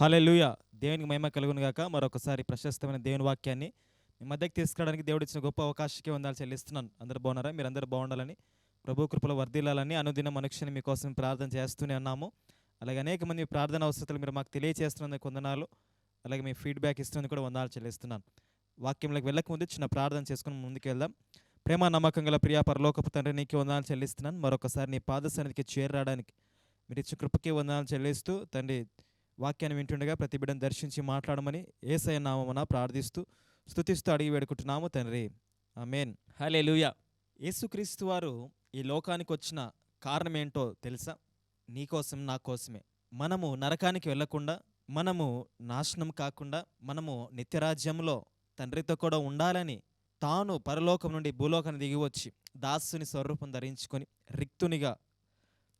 హల్లెలూయ. దేవునికి మహిమ కలుగును గాక. మరొకసారి ప్రశస్తమైన దేవుని వాక్యాన్ని మీ మధ్యకి తీసుకురావడానికి దేవుడు ఇచ్చిన గొప్ప అవకాశంకి వందాలు చెల్లిస్తున్నాను. అందరూ బాగున్నారా? మీరు అందరూ బాగుండాలని ప్రభు కృపలో వర్ధిల్లాలని అనుదిన మనుక్షుని మీకోసం ప్రార్థన చేస్తూనే ఉన్నాము. అలాగే అనేక మంది ప్రార్థన అవసరాలు మీరు మాకు తెలియజేస్తున్నందుకు వందనాలు. అలాగే మీ ఫీడ్బ్యాక్ ఇస్తున్నందుకు కూడా వందాలు చెల్లిస్తున్నాను. వాక్యంలోకి వెళ్ళక ముందు చిన్న ప్రార్థన చేసుకుని ముందుకు వెళ్దాం. ప్రేమ నమ్మకం గల ప్రియా పరలోకపు తండ్రి నీకు వందనాలు చెల్లిస్తున్నాను. మరొకసారి నీ పాద సన్నిధికి చేరడానికి మీరు ఇచ్చిన కృపకి వందనాలు చెల్లిస్తూ తండ్రి వాక్యాన్ని వింటుండగా ప్రతి బిడ్డను దర్శించి మాట్లాడమని ఏసయ నామమున ప్రార్థిస్తూ స్తుతిస్తూ అడిగి వేడుకుంటున్నాము తండ్రి. ఆమేన్. హలే లూయా యేసుక్రీస్తు వారు ఈ లోకానికి వచ్చిన కారణం ఏంటో తెలుసా నీకోసం నా కోసమే. మనము నరకానికి వెళ్ళకుండా మనము నాశనం కాకుండా మనము నిత్యరాజ్యంలో తండ్రితో కూడా ఉండాలని తాను పరలోకం నుండి భూలోకాన్ని దిగి వచ్చి దాసుని స్వరూపం ధరించుకొని రిక్తునిగా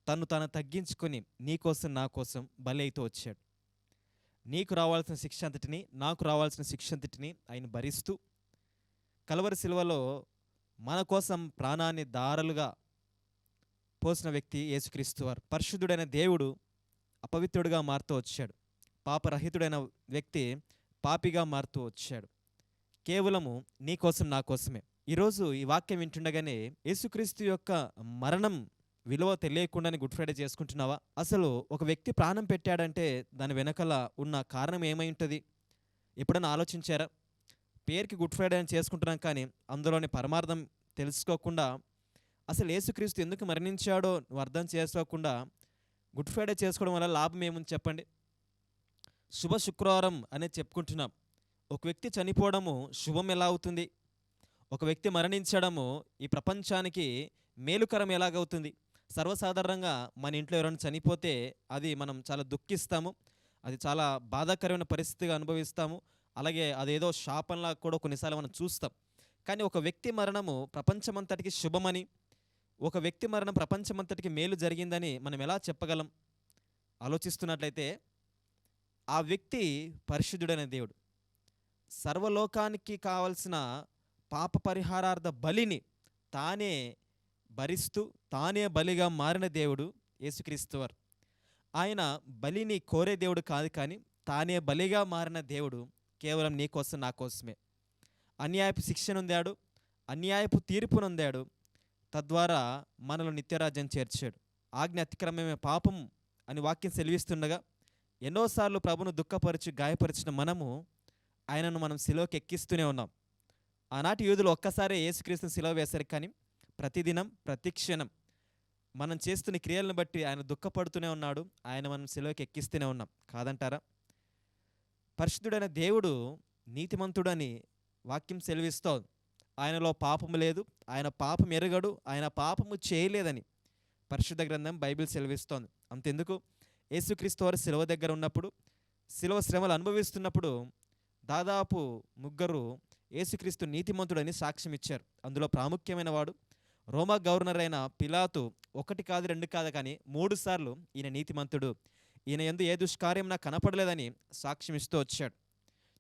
తను తను తగ్గించుకొని నీకోసం నా కోసం బలి అయితే వచ్చాడు. నీకు రావాల్సిన శిక్ష అంతటిని నాకు రావాల్సిన శిక్ష అంతటిని ఆయన భరిస్తూ కలవరి శిలువలో మన కోసం ప్రాణాన్ని దారలుగా పోసిన వ్యక్తి యేసుక్రీస్తు వారు. పరిశుద్ధుడైన దేవుడు అపవిత్రుడిగా మారుతూ వచ్చాడు. పాపరహితుడైన వ్యక్తి పాపిగా మారుతూ వచ్చాడు. కేవలము నీ కోసం నా కోసమే. ఈరోజు ఈ వాక్యం వింటుండగానే యేసుక్రీస్తు యొక్క మరణం విలువ తెలియకుండానే గుడ్ ఫ్రైడే చేసుకుంటున్నావా? అసలు ఒక వ్యక్తి ప్రాణం పెట్టాడంటే దాని వెనకాల ఉన్న కారణం ఏమై ఉంటుంది? ఎప్పుడైనా ఆలోచించారా? పేరుకి గుడ్ ఫ్రైడే అని చేసుకుంటున్నాం కానీ అందులోని పరమార్థం తెలుసుకోకుండా అసలు యేసుక్రీస్తు ఎందుకు మరణించాడో నువ్వు అర్థం చేసుకోకుండా గుడ్ ఫ్రైడే చేసుకోవడం వల్ల లాభం ఏముంది చెప్పండి? శుభ శుక్రవారం అనేది చెప్పుకుంటున్నాం. ఒక వ్యక్తి చనిపోవడము శుభం ఎలా అవుతుంది? ఒక వ్యక్తి మరణించడము ఈ ప్రపంచానికి మేలుకరం ఎలాగవుతుంది? సర్వసాధారణంగా మన ఇంట్లో ఎవరైనా చనిపోతే అది మనం చాలా దుఃఖిస్తాము అది చాలా బాధాకరమైన పరిస్థితిగా అనుభవిస్తాము అలాగే అదేదో శాపంలా కూడా కొన్నిసార్లు మనం చూస్తాం. కానీ ఒక వ్యక్తి మరణము ప్రపంచమంతటికి శుభమని ఒక వ్యక్తి మరణం ప్రపంచమంతటికి మేలు జరిగిందని మనం ఎలా చెప్పగలం? ఆలోచిస్తున్నట్లయితే ఆ వ్యక్తి పరిశుద్ధుడైన దేవుడు. సర్వలోకానికి కావలసిన పాప పరిహారార్థ బలిని తానే భరిస్తూ తానే బలిగా మారిన దేవుడు యేసుక్రీస్తువర్. ఆయన బలిని కోరే దేవుడు కాదు కానీ తానే బలిగా మారిన దేవుడు కేవలం నీ కోసం నా కోసమే. అన్యాయపు శిక్షనుందాడు అన్యాయపు తీర్పునొందాడు తద్వారా మనలో నిత్యరాజ్యం చేర్చాడు. ఆజ్ఞ అతిక్రమమే పాపం అని వాక్యం సెలవిస్తుండగా ఎన్నోసార్లు ప్రభును దుఃఖపరిచి గాయపరిచిన మనము ఆయనను మనం సిలువకి ఎక్కిస్తూనే ఉన్నాం. ఆనాటి యూదులు ఒక్కసారే యేసుక్రీస్తుని శిలో వేశారు కానీ ప్రతిదినం ప్రతిక్షణం మనం చేస్తున్న క్రియలను బట్టి ఆయన దుఃఖపడుతూనే ఉన్నాడు. ఆయన మనం సెలవుకి ఎక్కిస్తూనే ఉన్నాం. కాదంటారా? పరిశుద్ధుడైన దేవుడు నీతిమంతుడని వాక్యం సెలవిస్తోంది. ఆయనలో పాపము లేదు. ఆయన పాపం ఎరగడు. ఆయన పాపము చేయలేదని పరిశుద్ధ గ్రంథం బైబిల్ సెలవిస్తోంది. అంతెందుకు? యేసుక్రీస్తు వారు శిలువ దగ్గర ఉన్నప్పుడు శిలువ శ్రమలు అనుభవిస్తున్నప్పుడు దాదాపు ముగ్గురు యేసుక్రీస్తు నీతిమంతుడని సాక్ష్యం ఇచ్చారు అందులో ప్రాముఖ్యమైన వాడు రోమా గవర్నర్ అయిన పిలాతు ఒకటి కాదు రెండు కాదు కానీ మూడు సార్లు ఈయన నీతిమంతుడు. ఈయన ఎందు ఏ దుష్కార్యం నాకు కనపడలేదని సాక్ష్యం ఇస్తూ వచ్చాడు.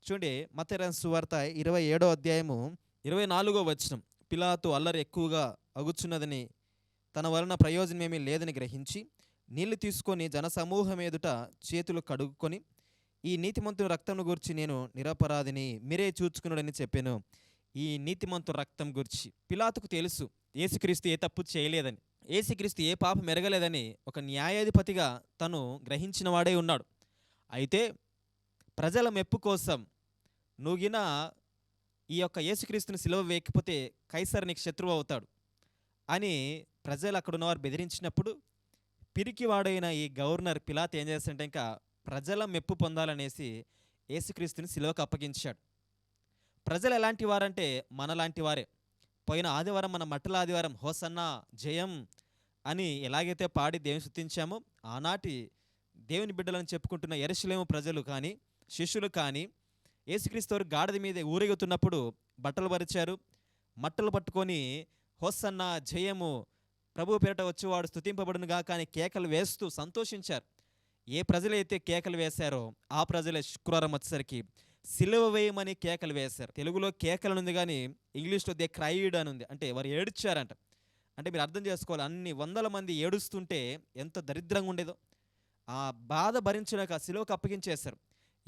చూడండి మతరన్ సువార్త ఇరవై ఏడో అధ్యాయము ఇరవై నాలుగో వచనం. పిలాతు అల్లరి ఎక్కువగా అగుచున్నదని తన వలన ప్రయోజనం ఏమీ లేదని గ్రహించి నీళ్ళు తీసుకొని జనసమూహం ఎదుట చేతులు కడుక్కొని ఈ నీతిమంతుని రక్తంను గురించి నేను నిరపరాధిని మీరే చూచుకున్నాడని చెప్పాను. ఈ నీతిమంతు రక్తం గురించి. పిలాతుకు తెలుసు ఏసుక్రీస్తు ఏ తప్పు చేయలేదని. ఏసుక్రీస్తు ఏ పాపం మెరగలేదని ఒక న్యాయాధిపతిగా తను గ్రహించిన వాడే ఉన్నాడు. అయితే ప్రజల మెప్పు కోసం నువ్గిన ఈ యొక్క యేసుక్రీస్తుని సిలువ వేయకపోతే కైసర్ నీకు శత్రువు అవుతాడు అని ప్రజలు అక్కడ ఉన్నవారు బెదిరించినప్పుడు పిరికివాడైన ఈ గవర్నర్ పిలాత్ ఏం చేస్తాడంటే ఇంకా ప్రజల మెప్పు పొందాలనేసి యేసుక్రీస్తుని సిలువకు అప్పగించాడు. ప్రజలు ఎలాంటి వారంటే మనలాంటి వారే. పోయిన ఆదివారం మన మట్టల ఆదివారం హోసన్న జయం అని ఎలాగైతే పాడి దేవుని స్థుతించామో ఆనాటి దేవుని బిడ్డలను చెప్పుకుంటున్న ఎరశలేము ప్రజలు కానీ శిష్యులు కానీ యేసుక్రీస్తు గాడిద మీద ఊరేగుతున్నప్పుడు బట్టలు పరిచారు. మట్టలు పట్టుకొని హొస్సన్న జయము ప్రభు పేరట వచ్చేవాడు స్థుతింపబడునుగా కానీ కేకలు వేస్తూ సంతోషించారు. ఏ ప్రజలైతే కేకలు వేశారో ఆ ప్రజలే శుక్రవారం వచ్చేసరికి సిలువ వేయమని కేకలు వేశారు. తెలుగులో కేకలు ఉంది కానీ ఇంగ్లీష్లో దే క్రైడ్ అని ఉంది అంటే వారు ఏడ్చారంట. అంటే మీరు అర్థం చేసుకోవాలి. అన్ని వందల మంది ఏడుస్తుంటే ఎంత దరిద్రంగా ఉండేదో. ఆ బాధ భరించలేక సిలువకు అప్పగించేశారు.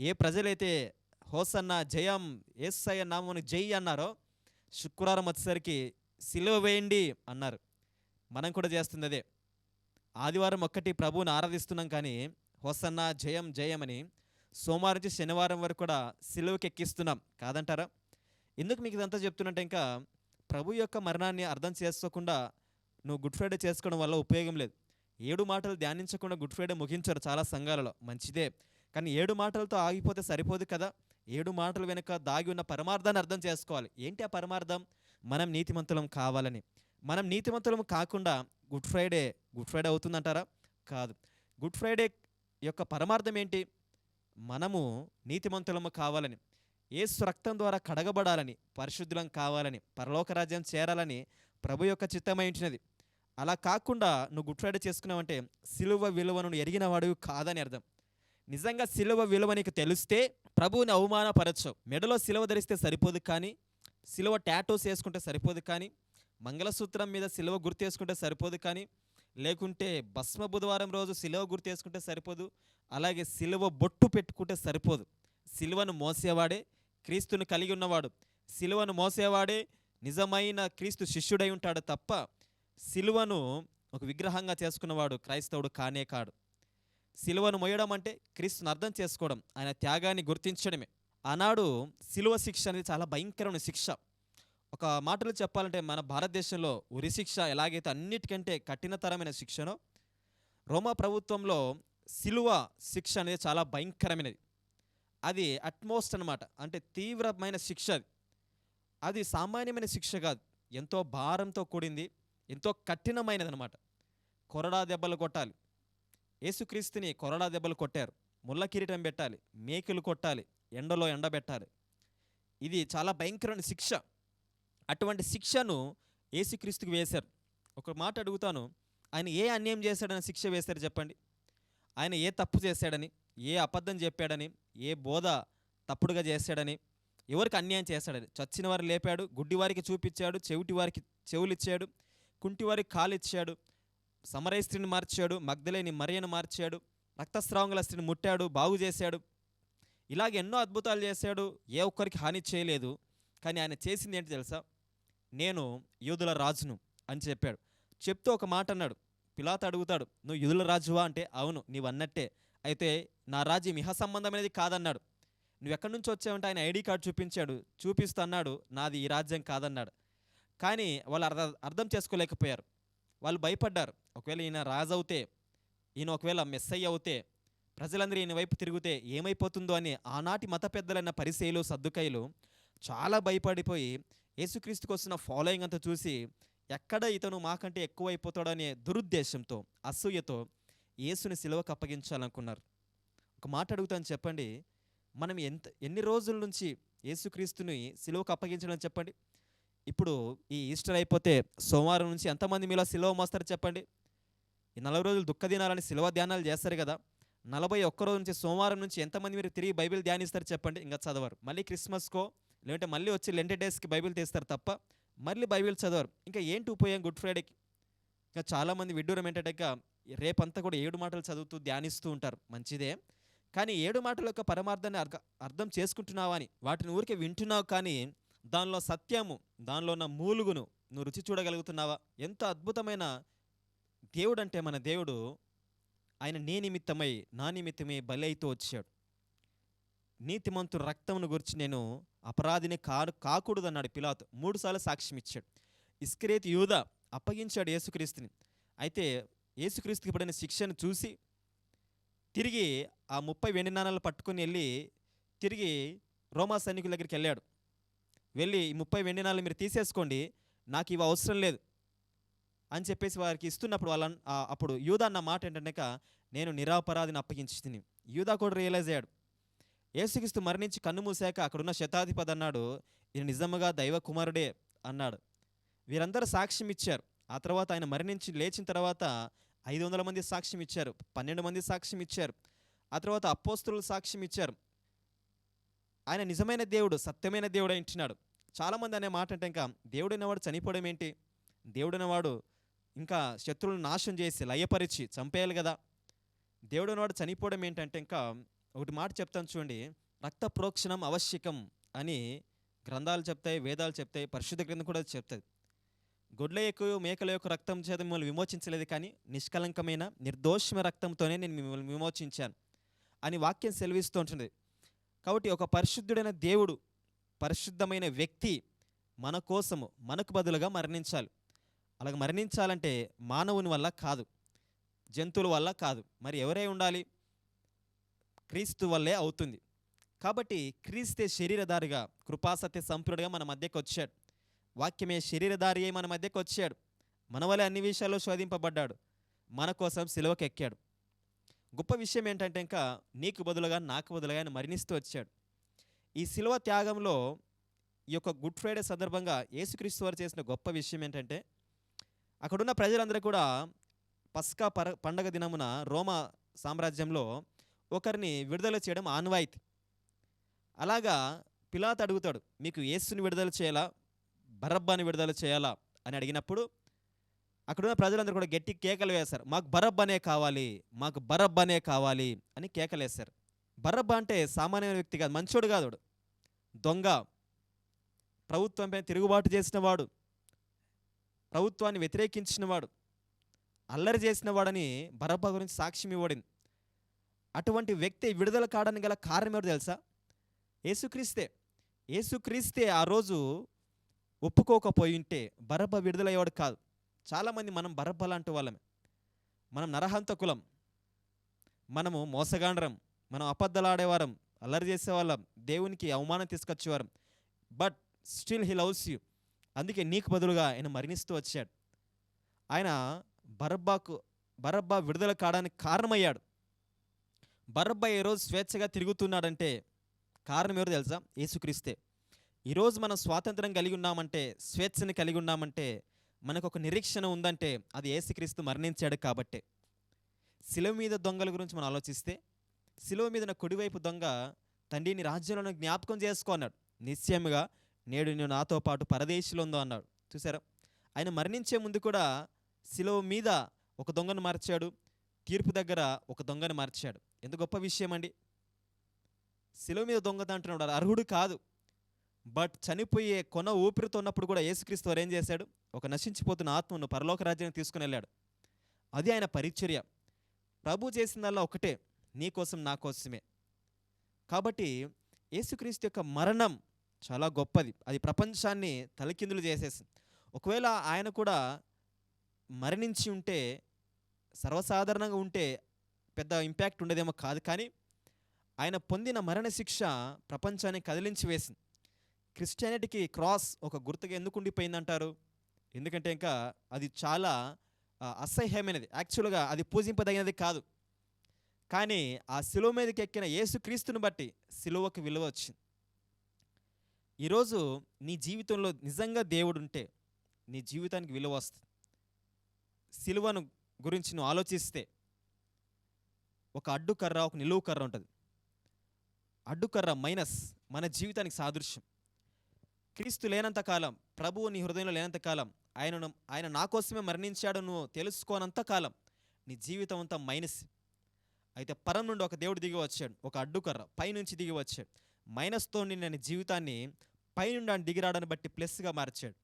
ఏ ప్రజలైతే హోసన్న జయం ఏసయ్య నామని జై అన్నారో శుక్రవారం వచ్చేసరికి సిలువ వేయండి అన్నారు. మనం కూడా చేస్తుంది అదే. ఆదివారం ఒక్కటి ప్రభువుని ఆరాధిస్తున్నాం కానీ హోసన్న జయం జయం అని సోమవారం నుంచి శనివారం వరకు కూడా సిలువకి ఎక్కిస్తున్నాం. కాదంటారా? ఎందుకు మీకు ఇదంతా చెప్తున్నట్టే ఇంకా ప్రభు యొక్క మరణాన్ని అర్థం చేసుకోకుండా నువ్వు గుడ్ ఫ్రైడే చేసుకోవడం వల్ల ఉపయోగం లేదు. ఏడు మాటలు ధ్యానించకుండా గుడ్ ఫ్రైడే ముగించారు చాలా సంఘాలలో. మంచిదే. కానీ ఏడు మాటలతో ఆగిపోతే సరిపోదు కదా. ఏడు మాటలు వెనుక దాగి ఉన్న పరమార్థాన్ని అర్థం చేసుకోవాలి. ఏంటి ఆ పరమార్థం? మనం నీతిమంతులం కావాలని. మనం నీతిమంతులం కాకుండా గుడ్ ఫ్రైడే గుడ్ ఫ్రైడే అవుతుందంటారా? కాదు. గుడ్ ఫ్రైడే యొక్క పరమార్థం ఏంటి? మనము నీతిమంతులము కావాలని. ఏసు రక్తం ద్వారా కడగబడాలని పరిశుద్ధులం కావాలని పరలోక రాజ్యం చేరాలని ప్రభు యొక్క చిత్తమై ఉంచినది. అలా కాకుండా నువ్వు గుట్రాడ చేసుకున్నావంటే సిలువ విలువను ఎరిగినవాడు కాదని అర్థం. నిజంగా సిలువ విలువ నీకు తెలిస్తే ప్రభువుని అవమానపరచవు. మెడలో సిలువ ధరిస్తే సరిపోదు కానీ సిలువ టాటోస్ వేసుకుంటే సరిపోదు కానీ మంగళసూత్రం మీద సిలువ గుర్తు వేసుకుంటే సరిపోదు కానీ లేకుంటే భస్మ బుధవారం రోజు సిలువ గుర్తు వేసుకుంటే సరిపోదు అలాగే సిలువ బొట్టు పెట్టుకుంటే సరిపోదు. సిలువను మోసేవాడే క్రీస్తును కలిగి ఉన్నవాడు. సిలువను మోసేవాడే నిజమైన క్రీస్తు శిష్యుడై ఉంటాడు తప్ప సిలువను ఒక విగ్రహంగా చేసుకున్నవాడు క్రైస్తవుడు కానే కాడు. సిలువను మొయ్యడం అంటే క్రీస్తుని అర్థం చేసుకోవడం ఆయన త్యాగాన్ని గుర్తించడమే. ఆనాడు సిలువ శిక్ష అనేది చాలా భయంకరమైన శిక్ష. ఒక మాటలు చెప్పాలంటే మన భారతదేశంలో ఉరి శిక్ష ఎలాగైతే అన్నిటికంటే కఠినతరమైన శిక్షనో రోమా ప్రభుత్వంలో సిలువ శిక్ష అనేది చాలా భయంకరమైనది. అది అట్మోస్ట్ అన్నమాట. అంటే తీవ్రమైన శిక్ష అది. అది సామాన్యమైన శిక్ష కాదు. ఎంతో భారంతో కూడింది. ఎంతో కఠినమైనది అనమాట కొరడా దెబ్బలు కొట్టాలి. యేసుక్రీస్తుని కొరడా దెబ్బలు కొట్టారు. ముళ్ళ కిరీటం పెట్టాలి. మేకులు కొట్టాలి. ఎండలో ఎండబెట్టాలి ఇది చాలా భయంకరమైన శిక్ష. అటువంటి శిక్షను యేసుక్రీస్తుకు వేశారు. ఒక మాట అడుగుతాను. ఆయన ఏ అన్యాయం చేశాడని శిక్ష వేశారు చెప్పండి. ఆయన ఏ తప్పు చేశాడని ఏ అబద్ధం చెప్పాడని ఏ బోధ తప్పుడుగా చేశాడని ఎవరికి అన్యాయం చేశాడని. చచ్చిన వారు లేపాడు గుడ్డి వారికి చూపించాడు చెవిటి వారికి చెవులు కుంటివారి కాలిచ్చాడు సమరయ స్త్రీని మార్చాడు. మగ్ధలేని మరియను మార్చాడు. రక్తస్రావంగల స్త్రీని ముట్టాడు. బాగు చేశాడు. ఇలాగ ఎన్నో అద్భుతాలు చేశాడు. ఏ ఒక్కరికి హాని చేయలేదు. కానీ ఆయన చేసింది ఏంటి తెలుసా? నేను యూదుల రాజును అని చెప్పాడు. చెప్తూ ఒక మాట అన్నాడు. పిలాత అడుగుతాడు నువ్వు యూదుల రాజువా? అంటే అవును నీవు అన్నట్టే. అయితే నా రాజ్యం ఇహ సంబంధమైనది కాదన్నాడు. నువ్వు ఎక్కడి నుంచి వచ్చావంటే ఆయన ఐడి కార్డు చూపించాడు. చూపిస్తూ అన్నాడు నాది ఈ రాజ్యం కాదన్నాడు. కానీ వాళ్ళు అర్థ అర్థం చేసుకోలేకపోయారు. వాళ్ళు భయపడ్డారు. ఒకవేళ ఈయన రాజు అవుతే ఈయన ఒకవేళ మిస్ అయ్యి అవుతే ప్రజలందరూ ఈయన వైపు తిరిగితే ఏమైపోతుందో అని ఆనాటి మత పెద్దలైన పరిశైలు సర్దుకైలు చాలా భయపడిపోయి యేసుక్రీస్తుకు వస్తున్న ఫాలోయింగ్ అంతా చూసి ఎక్కడ ఇతను మాకంటే ఎక్కువ అయిపోతాడు అనే దురుద్దేశంతో అసూయతో యేసుని సిలువకు అప్పగించాలనుకున్నారు. ఒక మాట అడుగుతాను చెప్పండి. మనం ఎంత ఎన్ని రోజుల నుంచి యేసుక్రీస్తుని సిలువకు అప్పగించడం చెప్పండి? ఇప్పుడు ఈ ఈస్టర్ అయిపోతే సోమవారం నుంచి ఎంతమంది మీలో సిలువ మోస్తారు చెప్పండి? ఈ నలభై రోజులు దుఃఖ దినాలని సిలువ ధ్యానాలు చేస్తారు కదా. నలభై ఒక్క రోజు నుంచి సోమవారం నుంచి ఎంతమంది మీరు తిరిగి బైబిల్ ధ్యానిస్తారు చెప్పండి? ఇంకా చదవరు. మళ్ళీ క్రిస్మస్కో లేదంటే మళ్ళీ వచ్చి లెంట డేస్కి బైబిల్ తీస్తారు తప్ప మళ్ళీ బైబిల్ చదవరు. ఇంకా ఏంటి ఉపయోగం గుడ్ ఫ్రైడేకి? ఇంకా చాలామంది విడ్డూరం ఏంటంటే ఇంకా రేపంతా కూడా ఏడు మాటలు చదువుతూ ధ్యానిస్తూ ఉంటారు. మంచిదే. కానీ ఏడు మాటల యొక్క పరమార్థాన్ని అర్థం చేసుకుంటున్నావా అని వాటిని ఊరికే వింటున్నావు కానీ దానిలో సత్యము దానిలో ఉన్న మూలుగును నువ్వు రుచి చూడగలుగుతున్నావా? ఎంత అద్భుతమైన దేవుడు అంటే మన దేవుడు ఆయన నీ నిమిత్తమై నా నిమిత్తమై బలి అయితూ వచ్చాడు. నీతిమంతుడు రక్తమును గురించి నేను అపరాధిని కాడు కాకూడదన్నాడు పిలాతు. మూడుసార్లు సాక్ష్యం ఇచ్చాడు. ఇస్క్రేత్ యూద అప్పగించాడు యేసుక్రీస్తుని. అయితే యేసుక్రీస్తుకి పడిన శిక్షను చూసి తిరిగి ఆ ముప్పై వెండి నాణాలు పట్టుకుని వెళ్ళి తిరిగి రోమా సైనికుల దగ్గరికి వెళ్ళాడు. వెళ్ళి ముప్పై వెండి నాళ్ళు మీరు తీసేసుకోండి నాకు ఇవి అవసరం లేదు అని చెప్పేసి వారికి ఇస్తున్నప్పుడు వాళ్ళ అప్పుడు యూదా అన్న మాట ఏంటంటే నేను నిరాపరాధిని అప్పగించి తిని యూదా కూడా రియలైజ్ అయ్యాడు. ఏసుకిస్తూ మరణించి కన్ను మూసాక అక్కడున్న శతాధిపతి అన్నాడు ఇది నిజముగా దైవ కుమారుడే అన్నాడు. వీరందరూ సాక్ష్యం ఇచ్చారు. ఆ తర్వాత ఆయన మరణించి లేచిన తర్వాత ఐదు వందల మంది సాక్ష్యం ఇచ్చారు పన్నెండు మంది సాక్ష్యం ఇచ్చారు. ఆ తర్వాత అపోస్తులు సాక్ష్యం ఇచ్చారు. ఆయన నిజమైన దేవుడు సత్యమైన దేవుడు అంటున్నాడు చాలామంది అనే మాట అంటే ఇంకా దేవుడైనవాడు చనిపోవడం ఏంటి? దేవుడైనవాడు ఇంకా శత్రువులను నాశనం చేసి లయపరిచి చంపేయాలి కదా. దేవుడైనవాడు చనిపోవడం ఏంటంటే ఇంకా ఒకటి మాట చెప్తాను చూడండి. రక్త ప్రోక్షణం ఆవశ్యకం అని గ్రంథాలు చెప్తాయి వేదాలు చెప్తాయి పరిశుద్ధ గ్రంథం కూడా చెప్తాయి. గొడ్ల యొక్క మేకల యొక్క రక్తం చేత మిమ్మల్ని విమోచించలేదు కానీ నిష్కలంకమైన నిర్దోషమైన రక్తంతోనే నేను మిమ్మల్ని విమోచించాను అని వాక్యం సెలవిస్తూ ఉంటుంది. కాబట్టి ఒక పరిశుద్ధుడైన దేవుడు పరిశుద్ధమైన వ్యక్తి మన కోసము మనకు బదులుగా మరణించాలి. అలాగ మరణించాలంటే మానవుని వల్ల కాదు జంతువుల వల్ల కాదు. మరి ఎవరై ఉండాలి? క్రీస్తు వల్లే అవుతుంది. కాబట్టి క్రీస్తే శరీరధారిగా కృపాసత్య సంపూర్ణుడిగా మన మధ్యకు వచ్చాడు. వాక్యమే శరీరధారి అయి మన మధ్యకు వచ్చాడు. మన వల్ల అన్ని విషయాల్లో శోధింపబడ్డాడు. మన కోసం సిలువకెక్కాడు. గొప్ప విషయం ఏంటంటే ఇంకా నీకు బదులుగా నాకు బదులుగా ఆయన మరణిస్తూ వచ్చాడు. ఈ సిలువ త్యాగంలో ఈ యొక్క గుడ్ ఫ్రైడే సందర్భంగా యేసుక్రీస్తు వారు చేసిన గొప్ప విషయం ఏంటంటే అక్కడున్న ప్రజలందరూ కూడా పస్కా పర పండగ దినమున రోమా సామ్రాజ్యంలో ఒకరిని విడుదల చేయడం ఆన్వాయితీ. అలాగా పిలాత్ అడుగుతాడు మీకు యేసుని విడుదల చేయాలా? బరబ్బాని విడుదల చేయాలా? అని అడిగినప్పుడు అక్కడున్న ప్రజలందరూ కూడా గట్టి కేకలు వేశారు మాకు బరబ్బనే కావాలి మాకు బరబ్బనే కావాలి అని కేకలు వేశారు బరబ్బ అంటే సామాన్యమైన వ్యక్తి కాదు మంచోడు కాదు దొంగ. ప్రభుత్వంపై తిరుగుబాటు చేసినవాడు ప్రభుత్వాన్ని వ్యతిరేకించినవాడు అల్లరి చేసిన వాడని బరబ్బ గురించి సాక్ష్యం ఇవ్వడింది అటువంటి వ్యక్తి విడుదల కావడానికి గల కారణం ఎవరు తెలుసా? ఏసుక్రీస్తే ఏసుక్రీస్తే ఆ రోజు ఒప్పుకోకపోయి ఉంటే బరబ్బ విడుదలయ్యేవాడు కాదు. చాలామంది మనం బరబ్బ లాంటి వాళ్ళమే. మనం నరహంత కులం. మనము మోసగాండ్రం. మనం అబద్ధలాడేవారం. అల్లరి చేసేవాళ్ళం. దేవునికి అవమానం తీసుకొచ్చేవారం. But still he loves you. అందుకే నీకు బదులుగా ఆయన మరణిస్తూ వచ్చాడు. ఆయన బరబ్బాకు బరబ్బా విడుదల కావడానికి కారణమయ్యాడు. బరబ్బా ఈరోజు స్వేచ్ఛగా తిరుగుతున్నాడంటే కారణం ఎవరు తెలుసా? యేసుక్రీస్తే. ఈరోజు మనం స్వాతంత్రం కలిగి ఉన్నామంటే స్వేచ్ఛని కలిగి ఉన్నామంటే మనకు ఒక నిరీక్షణ ఉందంటే అది ఏసుక్రీస్తు మరణించాడు కాబట్టే. శిలువ మీద దొంగల గురించి మనం ఆలోచిస్తే శిలువ మీద ఉన్న కుడివైపు దొంగ తండ్రిని రాజ్యంలో జ్ఞాపకం చేసుకో అన్నాడు. నిశ్చయముగా నేడు నేను నాతో పాటు పరదేశిలో ఉందో అన్నాడు. చూసారా? ఆయన మరణించే ముందు కూడా శిలువ మీద ఒక దొంగను మార్చాడు తీర్పు దగ్గర ఒక దొంగను మార్చాడు. ఎంత గొప్ప విషయం అండి శిలువ మీద దొంగ అంటున్నాడు అర్హుడు కాదు. బట్ చనిపోయే కొన ఊపిరితో ఉన్నప్పుడు కూడా యేసుక్రీస్తు వారు ఏం చేశాడు? ఒక నశించిపోతున్న ఆత్మను పరలోక రాజ్యానికి తీసుకుని వెళ్ళాడు. అది ఆయన పరిచర్య. ప్రభు చేసిందల్లా ఒకటే నీ కోసం నా కోసమే. కాబట్టి యేసుక్రీస్తు యొక్క మరణం చాలా గొప్పది. అది ప్రపంచాన్ని తలకిందులు చేసేసింది. ఒకవేళ ఆయన కూడా మరణించి ఉంటే సర్వసాధారణంగా ఉంటే పెద్ద ఇంపాక్ట్ ఉండేదేమో కాదు కానీ ఆయన పొందిన మరణశిక్ష ప్రపంచాన్ని కదిలించి వేసింది. క్రిస్టియానిటీకి క్రాస్ ఒక గుర్తుగా ఎందుకు ఉండిపోయిందంటారు? ఎందుకంటే ఇంకా అది చాలా అసహ్యమైనది. యాక్చువల్గా అది పూజింపదగినది కాదు. కానీ ఆ శిలువ మీదకి ఎక్కిన యేసు క్రీస్తుని బట్టి శిలువకు విలువ వచ్చింది. ఈరోజు నీ జీవితంలో నిజంగా దేవుడు ఉంటే నీ జీవితానికి విలువ వస్తుంది. సిలువను గురించి నువ్వు ఆలోచిస్తే ఒక అడ్డుకర్ర ఒక నిలువు కర్ర ఉంటుంది. అడ్డుకర్ర మైనస్ మన జీవితానికి సాదృశ్యం. క్రీస్తు లేనంత కాలం ప్రభువు నీ హృదయంలో లేనంత కాలం ఆయనను ఆయన నా కోసమే మరణించాడు నువ్వు తెలుసుకోనంత కాలం నీ జీవితం అంతా మైనస్. అయితే పరం నుండి ఒక దేవుడు దిగి వచ్చాడు ఒక అడ్డుకర్ర పైనుంచి దిగి వచ్చాడు. మైనస్తో నిన్న నీ జీవితాన్ని పైనుండి ఆయన దిగిరాడని బట్టి ప్లస్గా మార్చాడు.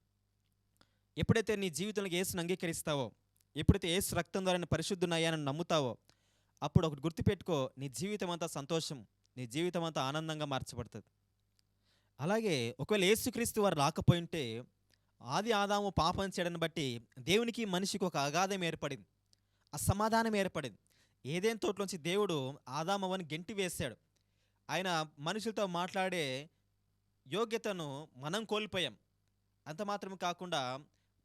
ఎప్పుడైతే నీ జీవితంలోకి ఏసును అంగీకరిస్తావో ఎప్పుడైతే ఏసు రక్తం ద్వారా నేను పరిశుద్ధునయ్యానని నమ్ముతావో అప్పుడు ఒకటి గుర్తుపెట్టుకో నీ జీవితం అంతా సంతోషం నీ జీవితం అంతా ఆనందంగా మార్చబడుతుంది. అలాగే ఒకవేళ యేసుక్రీస్తు వారు రాకపోయి ఉంటే ఆది ఆదాము పాపం చేయడాన్ని బట్టి దేవునికి మనిషికి ఒక అగాధం ఏర్పడింది. అసమాధానం ఏర్పడింది. ఏదేం తోటలోంచి దేవుడు ఆదామవని గెంటి వేశాడు. ఆయన మనుషులతో మాట్లాడే యోగ్యతను మనం కోల్పోయాం. అంత మాత్రం కాకుండా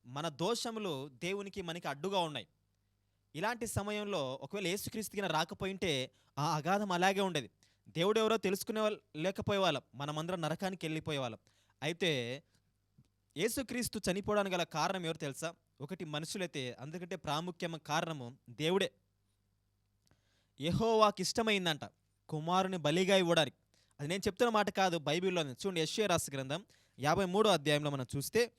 మన దోషములు దేవునికి మనకి అడ్డుగా ఉన్నాయి. ఇలాంటి సమయంలో ఒకవేళ యేసుక్రీస్తుకి రాకపోయింటే ఆ అగాధం అలాగే ఉండేది. దేవుడు ఎవరో తెలుసుకునే వాళ్ళు లేకపోయే వాళ్ళం మనమందరం నరకానికి వెళ్ళిపోయే వాళ్ళం అయితే యేసుక్రీస్తు చనిపోవడానికి గల కారణం ఎవరు తెలుసా? ఒకటి మనుషులైతే అందుకంటే ప్రాముఖ్యం కారణము దేవుడే. యెహోవాకి ఇష్టమైందంట. కుమారుని బలిగా ఇవ్వడానికి. అది నేను చెప్తున్న మాట కాదు బైబిల్లో చూడండి యశ్య రాసి గ్రంథం యాభై మూడో అధ్యాయంలో మనం చూస్తే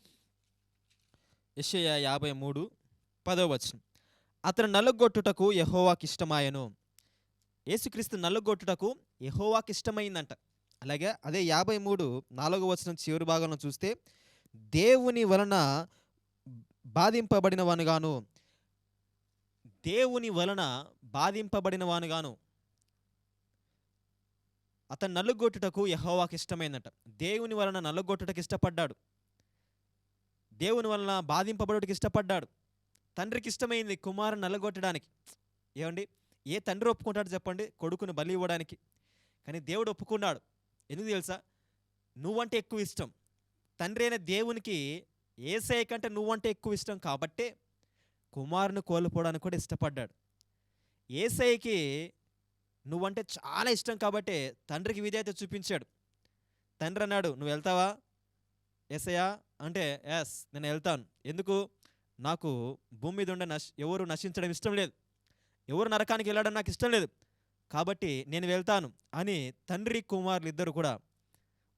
యశ్య యాభై మూడు పదో వచనం. అతను నలుగొట్టుటకు యహోవాకి ఇష్టమాయను. యేసుక్రీస్తు నల్లగొట్టుటకు యహోవాకి ఇష్టమైందంట అలాగే అదే యాభై మూడు నాలుగో వచనం చివరి భాగంలో చూస్తే దేవుని వలన బాధింపబడిన వానుగాను దేవుని వలన బాధింపబడిన వానుగాను అతను నలుగొట్టుటకు యహోవాకి ఇష్టమైందట దేవుని వలన నలుగొట్టుటకు ఇష్టపడ్డాడు. దేవుని వలన బాధింపబడుటకు ఇష్టపడ్డాడు. తండ్రికి ఇష్టమైంది కుమారుని నల్లగొట్టడానికి. ఏమండి? ఏ తండ్రి ఒప్పుకుంటాడు చెప్పండి కొడుకును బలి ఇవ్వడానికి. కానీ దేవుడు ఒప్పుకున్నాడు. ఎందుకు తెలుసా? నువ్వంటే ఎక్కువ ఇష్టం. తండ్రి అయిన దేవునికి ఏసఐ కంటే నువ్వంటే ఎక్కువ ఇష్టం కాబట్టే కుమారుని కోల్పోవడానికి కూడా ఇష్టపడ్డాడు. ఏసైకి నువ్వంటే చాలా ఇష్టం కాబట్టే తండ్రికి విధేయత చూపించాడు. తండ్రి అన్నాడు నువ్వు వెళ్తావా? ఎస్ఐయా అంటే ఎస్ నేను వెళ్తాను. ఎందుకు? నాకు భూమి మీద ఉండే నశ ఎవరు నశించడం ఇష్టం లేదు. ఎవరు నరకానికి వెళ్ళడం నాకు ఇష్టం లేదు. కాబట్టి నేను వెళ్తాను అని తండ్రి కుమారులు ఇద్దరు కూడా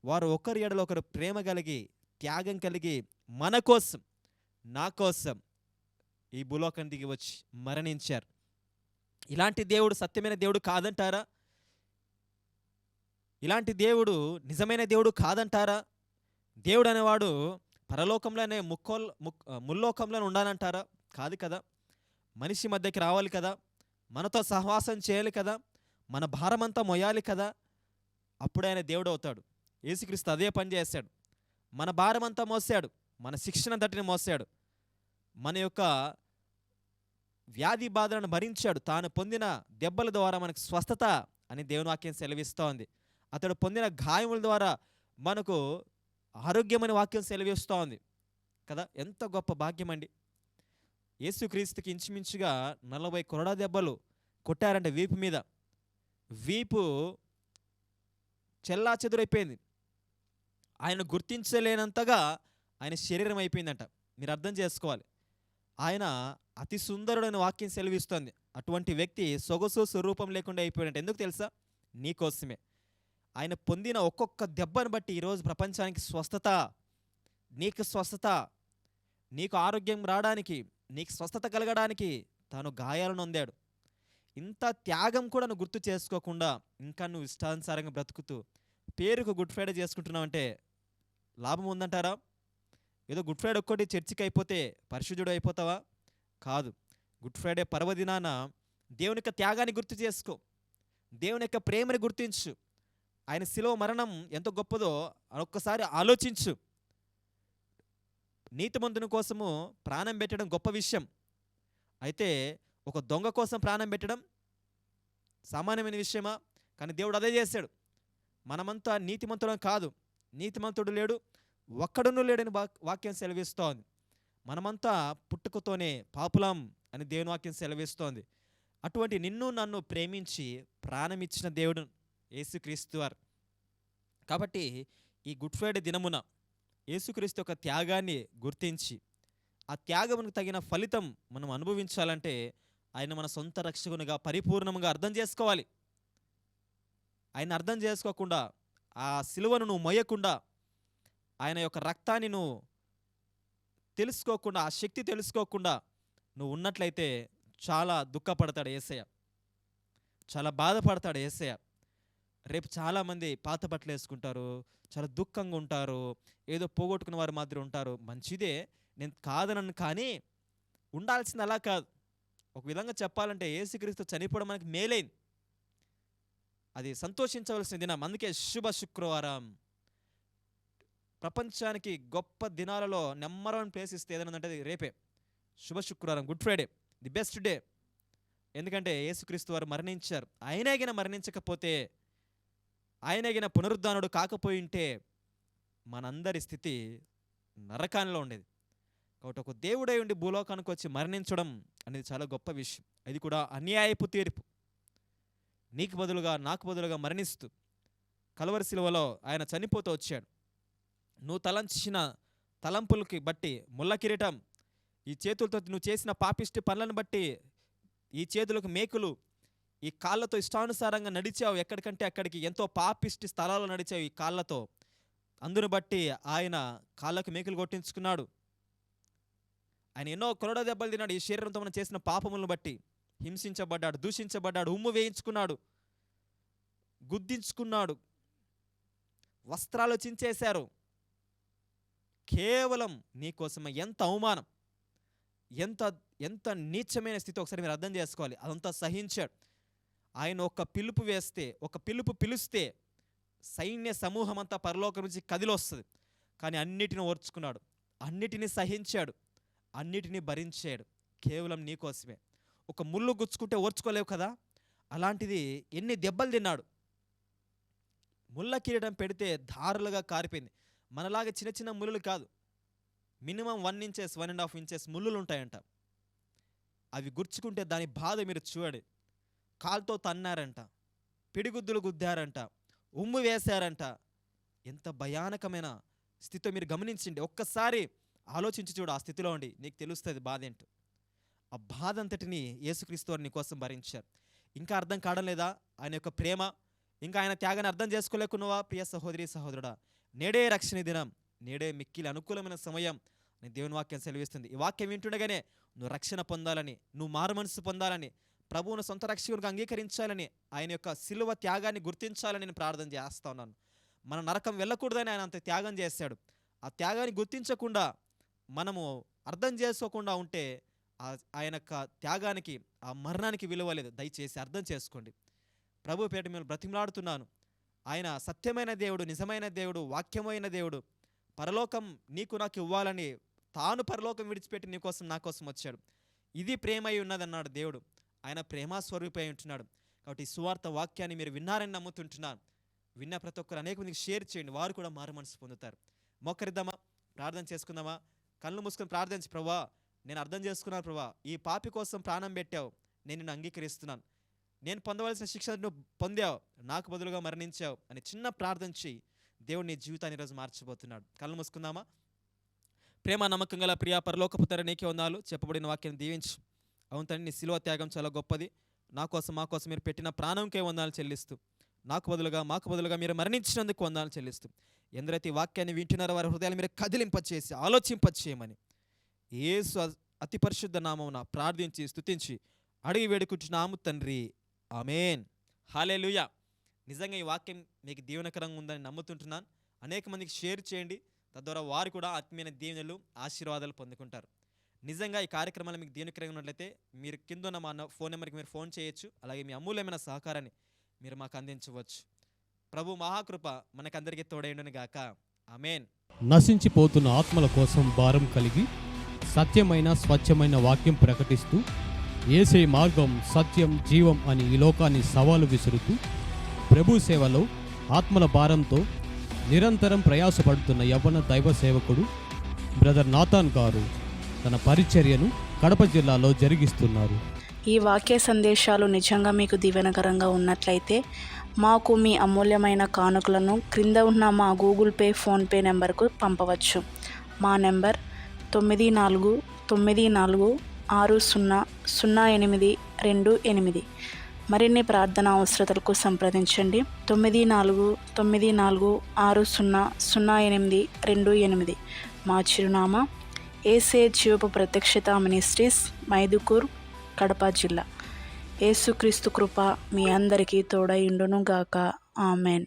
వారు ఒకరి ఎడలో ఒకరు ప్రేమ కలిగి త్యాగం కలిగి మన కోసం నా కోసం ఈ భూలోకం దిగి వచ్చి మరణించారు. ఇలాంటి దేవుడు సత్యమైన దేవుడు కాదంటారా? ఇలాంటి దేవుడు నిజమైన దేవుడు కాదంటారా? దేవుడు అనేవాడు పరలోకంలోనే ముక్కోల్ ముక్ ముల్లోకంలోనే ఉండాలంటారా? కాదు కదా. మనిషి మధ్యకి రావాలి కదా. మనతో సహవాసం చేయాలి కదా మన భారమంతా మొయ్యాలి కదా అప్పుడు ఆయన దేవుడు అవుతాడు. యేసుక్రీస్తు అదే పని చేశాడు మన భారమంతా మోసాడు మన శిక్షణ దట్టిని మోసాడు మన యొక్క వ్యాధి బాధలను భరించాడు. తాను పొందిన దెబ్బల ద్వారా మనకు స్వస్థత అని దేవుని వాక్యం సెలవిస్తోంది. అతడు పొందిన గాయముల ద్వారా మనకు ఆరోగ్యమని వాక్యం సెలవిస్తోంది. కదా ఎంత గొప్ప భాగ్యం అండి యేసుక్రీస్తుకి ఇంచుమించుగా నలభై కొరడా దెబ్బలు కొట్టారంటే వీపు మీద. వీపు చెల్లా చెదురైపోయింది. ఆయన గుర్తించలేనంతగా ఆయన శరీరం అయిపోయిందంట. మీరు అర్థం చేసుకోవాలి. ఆయన అతి సుందరుడైన వాక్యం సెలవిస్తోంది. అటువంటి వ్యక్తి సొగసు స్వరూపం లేకుండా అయిపోయాడంట. ఎందుకు తెలుసా? నీకోసమే ఆయన పొందిన ఒక్కొక్క దెబ్బను బట్టి ఈరోజు ప్రపంచానికి స్వస్థత నీకు స్వస్థత నీకు ఆరోగ్యం రావడానికి నీకు స్వస్థత కలగడానికి తాను గాయాలను పొందాడు ఇంత త్యాగం కూడా నువ్వు గుర్తు చేసుకోకుండా ఇంకా నువ్వు ఇష్టానుసారంగా బ్రతుకుతూ పేరుకు గుడ్ ఫ్రైడే చేసుకుంటున్నావంటే లాభం ఉందంటారా? ఏదో గుడ్ ఫ్రైడే ఒక్కటి చర్చికి అయిపోతే పరిశుద్ధుడు అయిపోతావా? కాదు. గుడ్ ఫ్రైడే పర్వదినాన దేవుని యొక్క త్యాగాన్ని గుర్తు చేసుకో. దేవుని యొక్క ప్రేమని గుర్తించు. ఆయన శిలువ మరణం ఎంత గొప్పదో ఒక్కసారి ఆలోచించు. నీతిమంతుని కోసము ప్రాణం పెట్టడం గొప్ప విషయం. అయితే ఒక దొంగ కోసం ప్రాణం పెట్టడం సామాన్యమైన విషయమా? కానీ దేవుడు అదే చేశాడు. మనమంతా నీతిమంతుడం కాదు. నీతిమంతుడు లేడు. ఒక్కడును లేడని వాక్- వాక్యం సెలవిస్తోంది. మనమంతా పుట్టుకతోనే పాపులం అని దేవుని వాక్యం సెలవిస్తోంది. అటువంటి నిన్ను నన్ను ప్రేమించి ప్రాణమిచ్చిన దేవుడు యేసుక్రీస్తు వారు. కాబట్టి ఈ గుడ్ ఫ్రైడే దినమున యేసుక్రీస్తు యొక్క త్యాగాన్ని గుర్తించి ఆ త్యాగమునకు తగిన ఫలితం మనం అనుభవించాలంటే ఆయన మన సొంత రక్షకునిగా పరిపూర్ణంగా అర్థం చేసుకోవాలి. ఆయన అర్థం చేసుకోకుండా ఆ సిలువను నువ్వు మొయ్యకుండా ఆయన యొక్క రక్తాన్ని నువ్వు తెలుసుకోకుండా ఆ శక్తి తెలుసుకోకుండా నువ్వు ఉన్నట్లయితే చాలా దుఃఖపడతాడు ఏసయ్య చాలా బాధపడతాడు ఏసయ్య రేపు చాలామంది పాత బట్టలు వేసుకుంటారు చాలా దుఃఖంగా ఉంటారు ఏదో పోగొట్టుకున్న వారి మాదిరి ఉంటారు. మంచిదే. నేను కాదనను కానీ ఉండాల్సింది అలా కాదు. ఒక విధంగా చెప్పాలంటే ఏసుక్రీస్తు చనిపోవడం మనకి మేలైంది. అది సంతోషించవలసిన దినం. అందుకే శుభ శుక్రవారం. ప్రపంచానికి గొప్ప దినాలలో నెంబర్ వన్ ప్లేస్ ఇస్తే ఏదైనా అంటే అది రేపే. శుభ శుక్రవారం good Friday the best day. ఎందుకంటే యేసుక్రీస్తు వారు మరణించారు. ఆయనగిన మరణించకపోతే ఆయనగిన పునరుద్ధానుడు కాకపోయి ఉంటే మనందరి స్థితి నరకానిలో ఉండేది. కాబట్టి ఒక దేవుడై ఉండి భూలోకానికి వచ్చి మరణించడం అనేది చాలా గొప్ప విషయం. అది కూడా అన్యాయపు తీర్పు. నీకు బదులుగా నాకు బదులుగా మరణిస్తూ కలవరి శిలువలో ఆయన చనిపోతూ వచ్చాడు. నువ్వు తలంచిన తలంపులకి బట్టి ముళ్ళ కిరీటం ఈ చేతులతో నువ్వు చేసిన పాపిష్టి పనులను బట్టి ఈ చేతులకు మేకులు ఈ కాళ్ళతో ఇష్టానుసారంగా నడిచావు. ఎక్కడికంటే అక్కడికి ఎంతో పాపిష్టి స్థలాల్లో నడిచావు ఈ కాళ్ళతో. అందును బట్టి ఆయన కాళ్ళకు మేకులు కొట్టించుకున్నాడు. ఆయన ఎన్నో కొరడ దెబ్బలు తిన్నాడు. ఈ శరీరంతో మనం చేసిన పాపములను బట్టి హింసించబడ్డాడు దూషించబడ్డాడు ఉమ్ము వేయించుకున్నాడు గుద్దించుకున్నాడు వస్త్రాలు చించేశారు. కేవలం నీకోసం ఎంత అవమానం ఎంత ఎంత నీచమైన స్థితి ఒకసారి మీరు అర్థం చేసుకోవాలి. అదంతా సహించాడు. ఆయన ఒక పిలుపు వేస్తే ఒక పిలుపు పిలిస్తే సైన్య సమూహం అంతా పరలోకం నుంచి కదిలొస్తుంది. కానీ అన్నిటిని ఓర్చుకున్నాడు. అన్నిటిని సహించాడు. అన్నిటినీ భరించాడు. కేవలం నీకోసమే ఒక ముళ్ళు గుచ్చుకుంటే ఓర్చుకోలేవు కదా? అలాంటిది ఎన్ని దెబ్బలు తిన్నాడు. ముళ్ళ కిరీటం పెడితే ధారులుగా కారిపోయింది. మనలాగా చిన్న చిన్న ముళ్ళు కాదు. Minimum one inches one and half inches ముళ్ళులు ఉంటాయంట అవి గుర్చుకుంటే దాని బాధ మీరు చూడండి. కాలుతో తన్నారంట పిడిగుద్దులు గుద్దారంట ఉమ్ము వేశారంట. ఎంత భయానకమైన స్థితితో మీరు గమనించండి. ఒక్కసారి ఆలోచించి చూడు ఆ స్థితిలో ఉండి నీకు తెలుస్తుంది బాధ ఏంటో. ఆ బాధ అంతటిని యేసుక్రీస్తు వారు కోసం భరించారు. ఇంకా అర్థం కావడం లేదా? ఆయన యొక్క ప్రేమ ఇంకా ఆయన త్యాగాన్ని అర్థం చేసుకోలేకున్నావా? ప్రియ సహోదరి సహోదరుడా నేడే రక్షణ దినం నేడే మిక్కిలి అనుకూలమైన సమయం అని దేవుని వాక్యం సెలవిస్తుంది. ఈ వాక్యం వింటుండగానే నువ్వు రక్షణ పొందాలని నువ్వు మారు మనసు పొందాలని ప్రభువును సొంత రక్షకుడిగా అంగీకరించాలని ఆయన యొక్క సిలువ త్యాగాన్ని గుర్తించాలని నేను ప్రార్థన చేస్తా ఉన్నాను. మన నరకం వెళ్ళకూడదని ఆయన అంత త్యాగం చేశాడు. ఆ త్యాగాన్ని గుర్తించకుండా మనము అర్థం చేసుకోకుండా ఉంటే ఆ- ఆయన యొక్క త్యాగానికి ఆ మరణానికి విలువ లేదు. దయచేసి అర్థం చేసుకోండి. ప్రభు పేట మేము బ్రతిమలాడుతున్నాను. ఆయన సత్యమైన దేవుడు నిజమైన దేవుడు వాక్యమైన దేవుడు. పరలోకం నీకు నాకు ఇవ్వాలని తాను పరలోకం విడిచిపెట్టి నీకోసం నా కోసం వచ్చాడు. ఇది ప్రేమ అయి ఉన్నదన్నాడు దేవుడు. ఆయన ప్రేమ స్వరూపై ఉంటున్నాడు. కాబట్టి ఈ సువార్త వాక్యాన్ని మీరు విన్నారని నమ్ముతుంటున్నాను. విన్న ప్రతి ఒక్కరు అనేక మందికి షేర్ చేయండి. వారు కూడా మారు మనసు పొందుతారు. మొక్కరిద్దామా? ప్రార్థన చేసుకుందామా? కళ్ళు మూసుకొని ప్రార్థించి. ప్రభా నేను అర్థం చేసుకున్నాను ప్రభా. ఈ పాపి కోసం ప్రాణం పెట్టావు. నేను నిన్ను అంగీకరిస్తున్నాను. నేను పొందవలసిన శిక్ష నువ్వు పొందావు. నాకు బదులుగా మరణించావు అని చిన్న ప్రార్థించి దేవుడు నీ జీవితాన్ని ఈరోజు మార్చిపోతున్నాడు కళ్ళు మూసుకుందామా? ప్రేమ నమ్మకం గల ప్రియా పరలోకపు తర నీకే వందాలు. చెప్పబడిన వాక్యాన్ని దీవించు. అవును తండ్రి నీ శిలువ త్యాగం చాలా గొప్పది. నా కోసం మా కోసం మీరు పెట్టిన ప్రాణంకే వందాలు చెల్లిస్తూ నాకు బదులుగా మాకు బదులుగా మీరు మరణించినందుకు వందాలు చెల్లిస్తూ ఎందరైతే ఈ వాక్యాన్ని వింటున్నారో వారి హృదయాలు మీరు కదిలింపచేసి ఆలోచింపచేయమని ఏసు అతి పరిశుద్ధ నామమున ప్రార్థించి స్తుతించి అడిగి వేడుకుంటున్నాము తండ్రి. ఆమెన్. హాలేలుయా. నిజంగా ఈ వాక్యం మీకు దీవెనకరంగా ఉందని నమ్ముతుంటున్నాను. అనేక మందికి షేర్ చేయండి. తద్వారా వారు కూడా ఆత్మీయ దీవెనలు ఆశీర్వాదాలు పొందుకుంటారు. నిజంగా ఈ కార్యక్రమాలు మీకు దీవెనకరంగా ఉన్నట్లయితే మీరు కింద ఉన్న మా ఫోన్ నెంబర్కి మీరు ఫోన్ చేయొచ్చు. అలాగే మీ అమూల్యమైన సహకారాన్ని మీరు మాకు అందించవచ్చు. ప్రభు మహాకృప మనకందరికీ తోడైండును గాక. ఆమెన్. నశించిపోతున్న ఆత్మల కోసం భారం కలిగి సత్యమైన స్వచ్ఛమైన వాక్యం ప్రకటిస్తూ ఏసే మార్గం సత్యం జీవం అని ఈ లోకాన్ని సవాలు విసురుతూ ప్రభు సేవలో ఆత్మల భారంతో నిరంతరం ప్రయాసపడుతున్న యవ్వన దైవ సేవకుడు బ్రదర్ నాథాన్ గారు. తన పరిచర్యను కడప జిల్లాలో జరిగిస్తున్నారు. ఈ వాక్య సందేశాలు నిజంగా మీకు దీవెనకరంగా ఉన్నట్లయితే మాకు మీ అమూల్యమైన కానుకలను క్రింద ఉన్న మా గూగుల్ పే ఫోన్పే నెంబర్కు పంపవచ్చు. మా నెంబర్ తొమ్మిది నాలుగు తొమ్మిది నాలుగు ఆరు సున్నా సున్నా ఎనిమిది రెండు ఎనిమిది. మరిన్ని ప్రార్థన అవసరతలకు సంప్రదించండి. తొమ్మిది నాలుగు తొమ్మిది నాలుగు ఆరు సున్నా సున్నా ఎనిమిది రెండు ఎనిమిది. మా చిరునామా ఏసే ప్రత్యక్షత మినిస్ట్రీస్ మైదుకూర్ కడప జిల్లా. ఏసుక్రీస్తు కృప మీ అందరికీ తోడైండును గాక ఆమెన్.